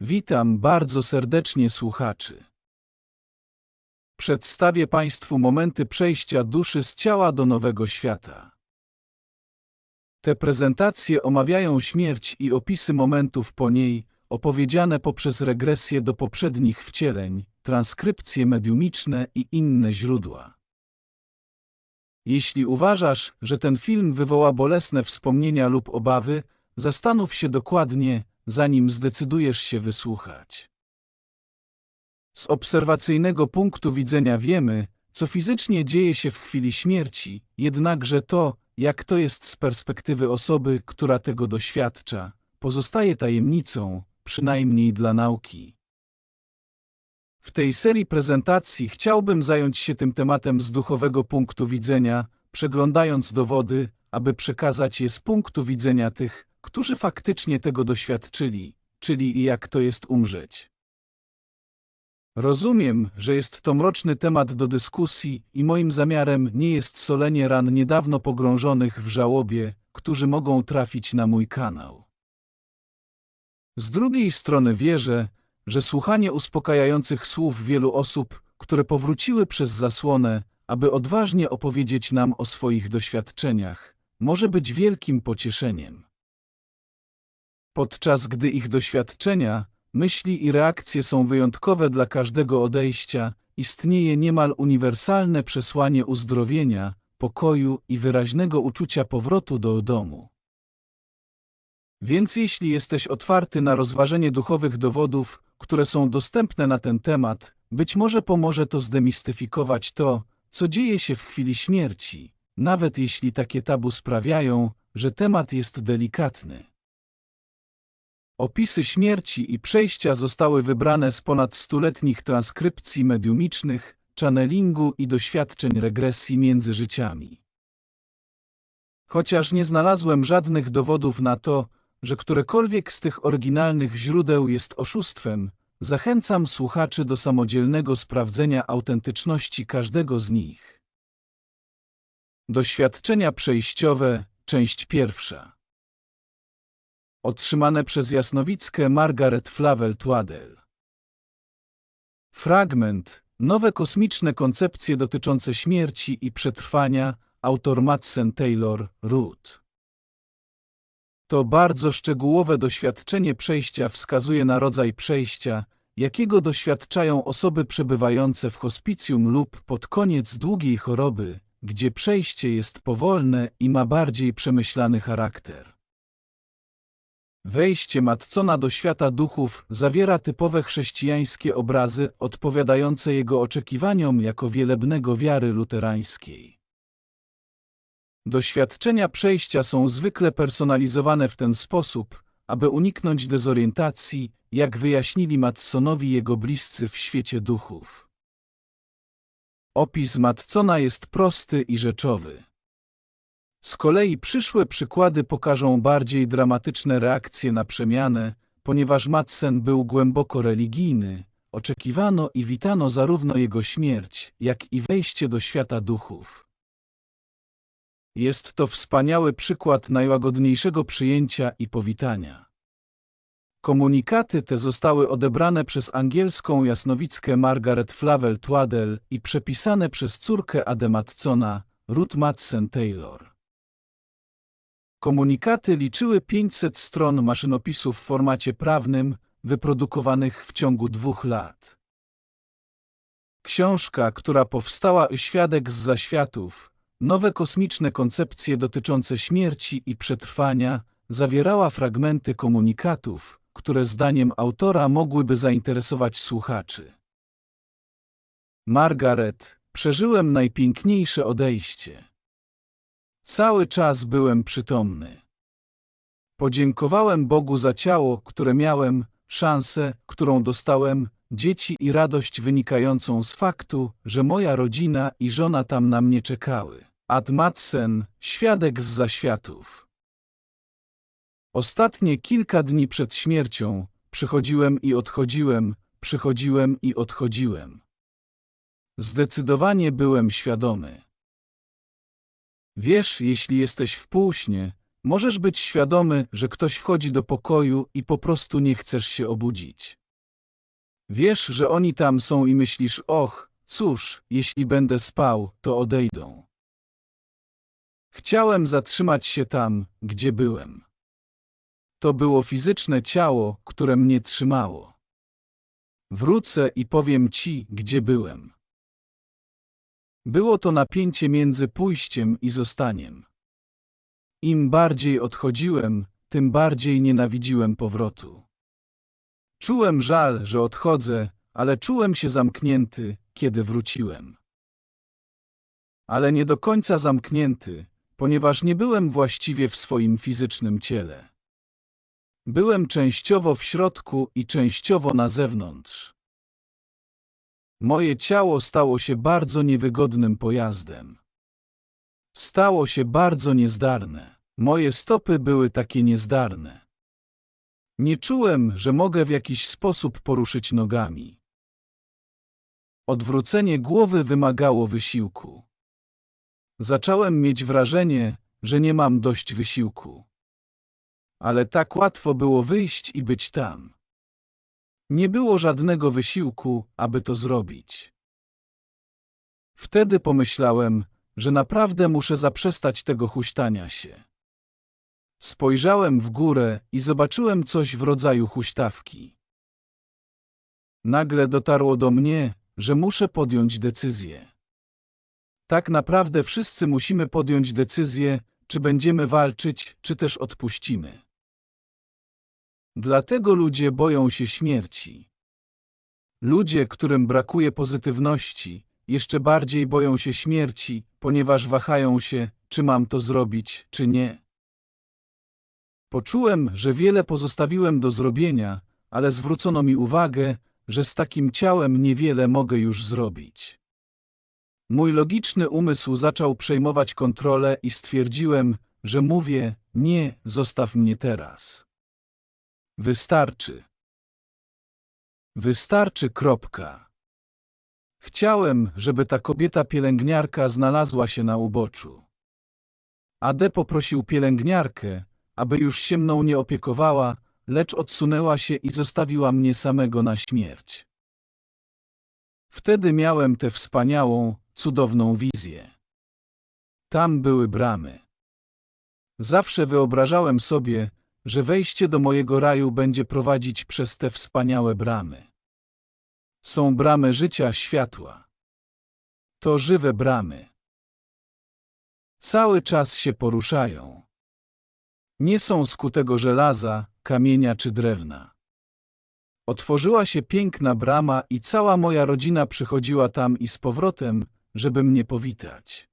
Witam bardzo serdecznie słuchaczy. Przedstawię Państwu momenty przejścia duszy z ciała do nowego świata. Te prezentacje omawiają śmierć i opisy momentów po niej, opowiedziane poprzez regresję do poprzednich wcieleń, transkrypcje mediumiczne i inne źródła. Jeśli uważasz, że ten film wywoła bolesne wspomnienia lub obawy, zastanów się dokładnie, zanim zdecydujesz się wysłuchać. Z obserwacyjnego punktu widzenia wiemy, co fizycznie dzieje się w chwili śmierci, jednakże to, jak to jest z perspektywy osoby, która tego doświadcza, pozostaje tajemnicą, przynajmniej dla nauki. W tej serii prezentacji chciałbym zająć się tym tematem z duchowego punktu widzenia, przeglądając dowody, aby przekazać je z punktu widzenia tych, którzy faktycznie tego doświadczyli, czyli jak to jest umrzeć. Rozumiem, że jest to mroczny temat do dyskusji i moim zamiarem nie jest solenie ran niedawno pogrążonych w żałobie, którzy mogą trafić na mój kanał. Z drugiej strony wierzę, że słuchanie uspokajających słów wielu osób, które powróciły przez zasłonę, aby odważnie opowiedzieć nam o swoich doświadczeniach, może być wielkim pocieszeniem. Podczas gdy ich doświadczenia, myśli i reakcje są wyjątkowe dla każdego odejścia, istnieje niemal uniwersalne przesłanie uzdrowienia, pokoju i wyraźnego uczucia powrotu do domu. Więc jeśli jesteś otwarty na rozważenie duchowych dowodów, które są dostępne na ten temat, być może pomoże to zdemistyfikować to, co dzieje się w chwili śmierci, nawet jeśli takie tabu sprawiają, że temat jest delikatny. Opisy śmierci i przejścia zostały wybrane z ponad stuletnich transkrypcji mediumicznych, channelingu i doświadczeń regresji między życiami. Chociaż nie znalazłem żadnych dowodów na to, że którekolwiek z tych oryginalnych źródeł jest oszustwem, zachęcam słuchaczy do samodzielnego sprawdzenia autentyczności każdego z nich. Doświadczenia przejściowe, część pierwsza. Otrzymane przez jasnowickę Margaret Flavel-Twaddell. Fragment. Nowe kosmiczne koncepcje dotyczące śmierci i przetrwania. Autor Madsen Taylor, Root. To bardzo szczegółowe doświadczenie przejścia wskazuje na rodzaj przejścia, jakiego doświadczają osoby przebywające w hospicjum lub pod koniec długiej choroby, gdzie przejście jest powolne i ma bardziej przemyślany charakter. Wejście Matcona do świata duchów zawiera typowe chrześcijańskie obrazy odpowiadające jego oczekiwaniom jako wielebnego wiary luterańskiej. Doświadczenia przejścia są zwykle personalizowane w ten sposób, aby uniknąć dezorientacji, jak wyjaśnili Matsonowi jego bliscy w świecie duchów. Opis Matsona jest prosty i rzeczowy. Z kolei przyszłe przykłady pokażą bardziej dramatyczne reakcje na przemianę, ponieważ Madsen był głęboko religijny, oczekiwano i witano zarówno jego śmierć, jak i wejście do świata duchów. Jest to wspaniały przykład najłagodniejszego przyjęcia i powitania. Komunikaty te zostały odebrane przez angielską jasnowickę Margaret Flavel-Twaddell i przepisane przez córkę Adematsona, Ruth Madsen Taylor. Komunikaty liczyły 500 stron maszynopisu w formacie prawnym, wyprodukowanych w ciągu dwóch lat. Książka, która powstała Świadek z zaświatów, nowe kosmiczne koncepcje dotyczące śmierci i przetrwania, zawierała fragmenty komunikatów, które zdaniem autora mogłyby zainteresować słuchaczy. Margaret, przeżyłem najpiękniejsze odejście. Cały czas byłem przytomny. Podziękowałem Bogu za ciało, które miałem, szansę, którą dostałem, dzieci i radość wynikającą z faktu, że moja rodzina i żona tam na mnie czekały. Ad Madsen, świadek z zaświatów. Ostatnie kilka dni przed śmiercią przychodziłem i odchodziłem, przychodziłem i odchodziłem. Zdecydowanie byłem świadomy. Wiesz, jeśli jesteś w półśnie, Możesz być świadomy, że ktoś wchodzi do pokoju i po prostu nie chcesz się obudzić. Wiesz, że oni tam są i myślisz, och, cóż, jeśli będę spał, to odejdą. Chciałem zatrzymać się tam, gdzie byłem. To było fizyczne ciało, które mnie trzymało. Wrócę i powiem ci, gdzie byłem. Było to napięcie między pójściem i zostaniem. Im bardziej odchodziłem, tym bardziej nienawidziłem powrotu. Czułem żal, że odchodzę, ale czułem się zamknięty, kiedy wróciłem. Ale nie do końca zamknięty, ponieważ nie byłem właściwie w swoim fizycznym ciele. Byłem częściowo w środku i częściowo na zewnątrz. Moje ciało stało się bardzo niewygodnym pojazdem. Stało się bardzo niezdarne. Moje stopy były takie niezdarne. Nie czułem, że mogę w jakiś sposób poruszyć nogami. Odwrócenie głowy wymagało wysiłku. Zacząłem mieć wrażenie, że nie mam dość wysiłku. Ale tak łatwo było wyjść i być tam. Nie było żadnego wysiłku, aby to zrobić. Wtedy pomyślałem, że naprawdę muszę zaprzestać tego huśtania się. Spojrzałem w górę i zobaczyłem coś w rodzaju huśtawki. Nagle dotarło do mnie, że muszę podjąć decyzję. Tak naprawdę wszyscy musimy podjąć decyzję, czy będziemy walczyć, czy też odpuścimy. Dlatego ludzie boją się śmierci. Ludzie, którym brakuje pozytywności, jeszcze bardziej boją się śmierci, ponieważ wahają się, czy mam to zrobić, czy nie. Poczułem, że wiele pozostawiłem do zrobienia, ale zwrócono mi uwagę, że z takim ciałem niewiele mogę już zrobić. Mój logiczny umysł zaczął przejmować kontrolę i stwierdziłem, że mówię, nie, zostaw mnie teraz. Wystarczy. Wystarczy, kropka. Chciałem, żeby ta kobieta pielęgniarka znalazła się na uboczu. Ade poprosił pielęgniarkę, aby już się mną nie opiekowała, lecz odsunęła się i zostawiła mnie samego na śmierć. Wtedy miałem tę wspaniałą, cudowną wizję. Tam były bramy. Zawsze wyobrażałem sobie, że wejście do mojego raju będzie prowadzić przez te wspaniałe bramy. Są bramy życia światła. To żywe bramy. Cały czas się poruszają. Nie są z kutego żelaza, kamienia czy drewna. Otworzyła się piękna brama i cała moja rodzina przychodziła tam i z powrotem, żeby mnie powitać.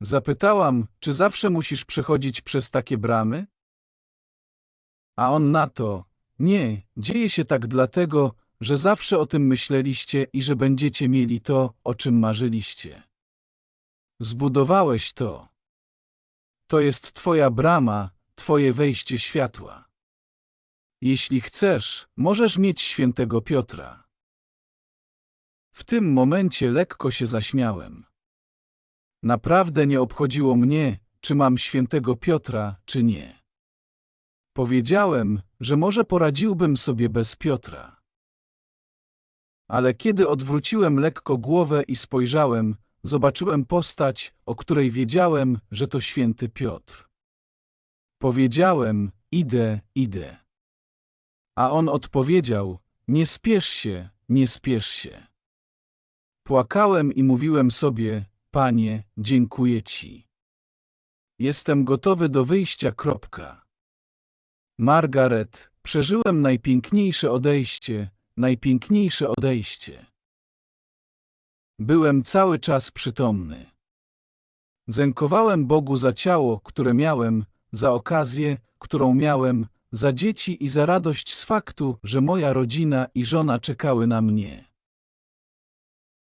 Zapytałam, czy zawsze musisz przechodzić przez takie bramy? A on na to, nie, dzieje się tak dlatego, że zawsze o tym myśleliście i że będziecie mieli to, o czym marzyliście. Zbudowałeś to. To jest Twoja brama, Twoje wejście światła. Jeśli chcesz, możesz mieć świętego Piotra. W tym momencie lekko się zaśmiałem. Naprawdę nie obchodziło mnie, czy mam świętego Piotra, czy nie. Powiedziałem, że może poradziłbym sobie bez Piotra. Ale kiedy odwróciłem lekko głowę i spojrzałem, zobaczyłem postać, o której wiedziałem, że to święty Piotr. Powiedziałem, idę, idę. A on odpowiedział, nie spiesz się, nie spiesz się. Płakałem i mówiłem sobie, Panie, dziękuję Ci. Jestem gotowy do wyjścia, kropka. Margaret, przeżyłem najpiękniejsze odejście, najpiękniejsze odejście. Byłem cały czas przytomny. Zękowałem Bogu za ciało, które miałem, za okazję, którą miałem, za dzieci i za radość z faktu, że moja rodzina i żona czekały na mnie.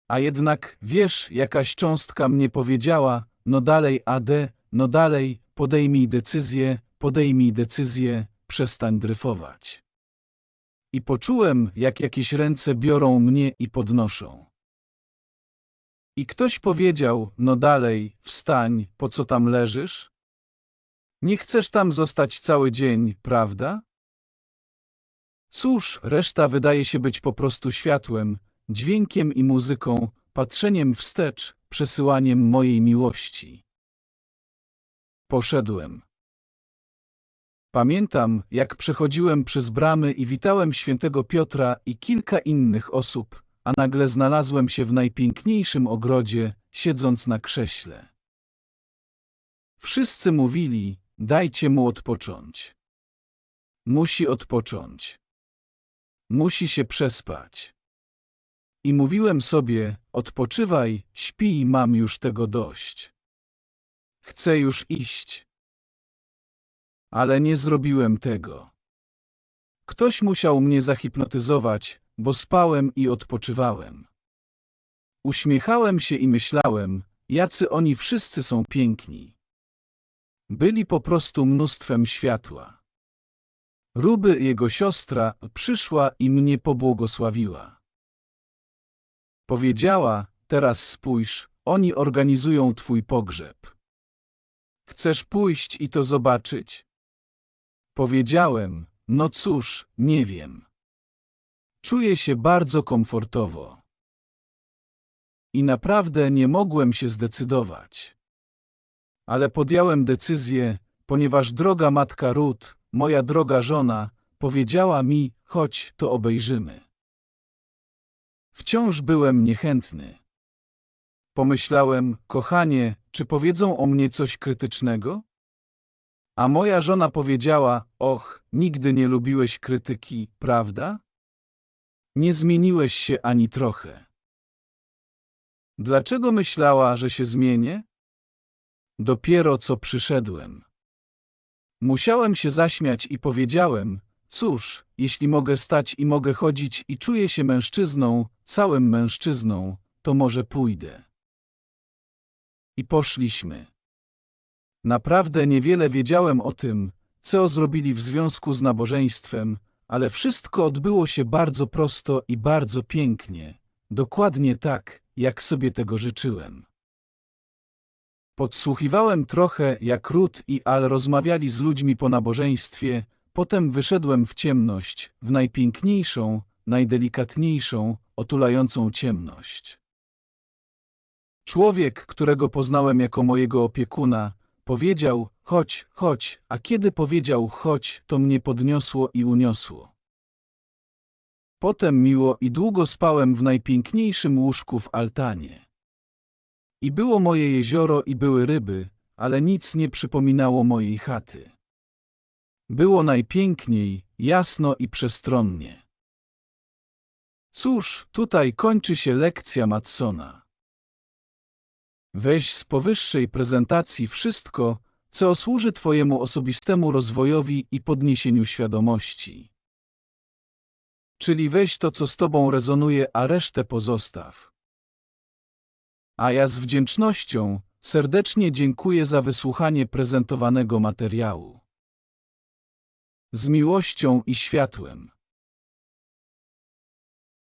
A jednak, wiesz, jakaś cząstka mnie powiedziała, no dalej, Ade, no dalej, podejmij decyzję, podejmij decyzję, przestań dryfować. I poczułem, jak jakieś ręce biorą mnie i podnoszą. I ktoś powiedział, no dalej, wstań, po co tam leżysz? Nie chcesz tam zostać cały dzień, prawda? Cóż, reszta wydaje się być po prostu światłem, dźwiękiem i muzyką, patrzeniem wstecz, przesyłaniem mojej miłości. Poszedłem. Pamiętam, jak przechodziłem przez bramy i witałem świętego Piotra i kilka innych osób, a nagle znalazłem się w najpiękniejszym ogrodzie, siedząc na krześle. Wszyscy mówili, dajcie mu odpocząć. Musi odpocząć. Musi się przespać. I mówiłem sobie, odpoczywaj, śpij, mam już tego dość. Chcę już iść. Ale nie zrobiłem tego. Ktoś musiał mnie zahipnotyzować, bo spałem i odpoczywałem. Uśmiechałem się i myślałem, jacy oni wszyscy są piękni. Byli po prostu mnóstwem światła. Ruby, jego siostra, przyszła i mnie pobłogosławiła. Powiedziała, teraz spójrz, oni organizują twój pogrzeb. Chcesz pójść i to zobaczyć? Powiedziałem, no cóż, nie wiem. Czuję się bardzo komfortowo. I naprawdę nie mogłem się zdecydować. Ale podjąłem decyzję, ponieważ droga matka Ruth, moja droga żona, powiedziała mi, chodź, to obejrzymy. Wciąż byłem niechętny. Pomyślałem, kochanie, czy powiedzą o mnie coś krytycznego? A moja żona powiedziała, och, nigdy nie lubiłeś krytyki, prawda? Nie zmieniłeś się ani trochę. Dlaczego myślała, że się zmienię? Dopiero co przyszedłem. Musiałem się zaśmiać i powiedziałem, cóż, jeśli mogę stać i mogę chodzić i czuję się mężczyzną, całym mężczyzną, to może pójdę. I poszliśmy. Naprawdę niewiele wiedziałem o tym, co zrobili w związku z nabożeństwem, ale wszystko odbyło się bardzo prosto i bardzo pięknie, dokładnie tak, jak sobie tego życzyłem. Podsłuchiwałem trochę, jak Ruth i Al rozmawiali z ludźmi po nabożeństwie, potem wyszedłem w ciemność, w najpiękniejszą, najdelikatniejszą, otulającą ciemność. Człowiek, którego poznałem jako mojego opiekuna, powiedział, chodź, chodź, a kiedy powiedział chodź, to mnie podniosło i uniosło. Potem miło i długo spałem w najpiękniejszym łóżku w altanie. I było moje jezioro i były ryby, ale nic nie przypominało mojej chaty. Było najpiękniej, jasno i przestronnie. Cóż, tutaj kończy się lekcja Matsona. Weź z powyższej prezentacji wszystko, co służy Twojemu osobistemu rozwojowi i podniesieniu świadomości. Czyli weź to, co z Tobą rezonuje, a resztę pozostaw. A ja z wdzięcznością serdecznie dziękuję za wysłuchanie prezentowanego materiału. Z miłością i światłem.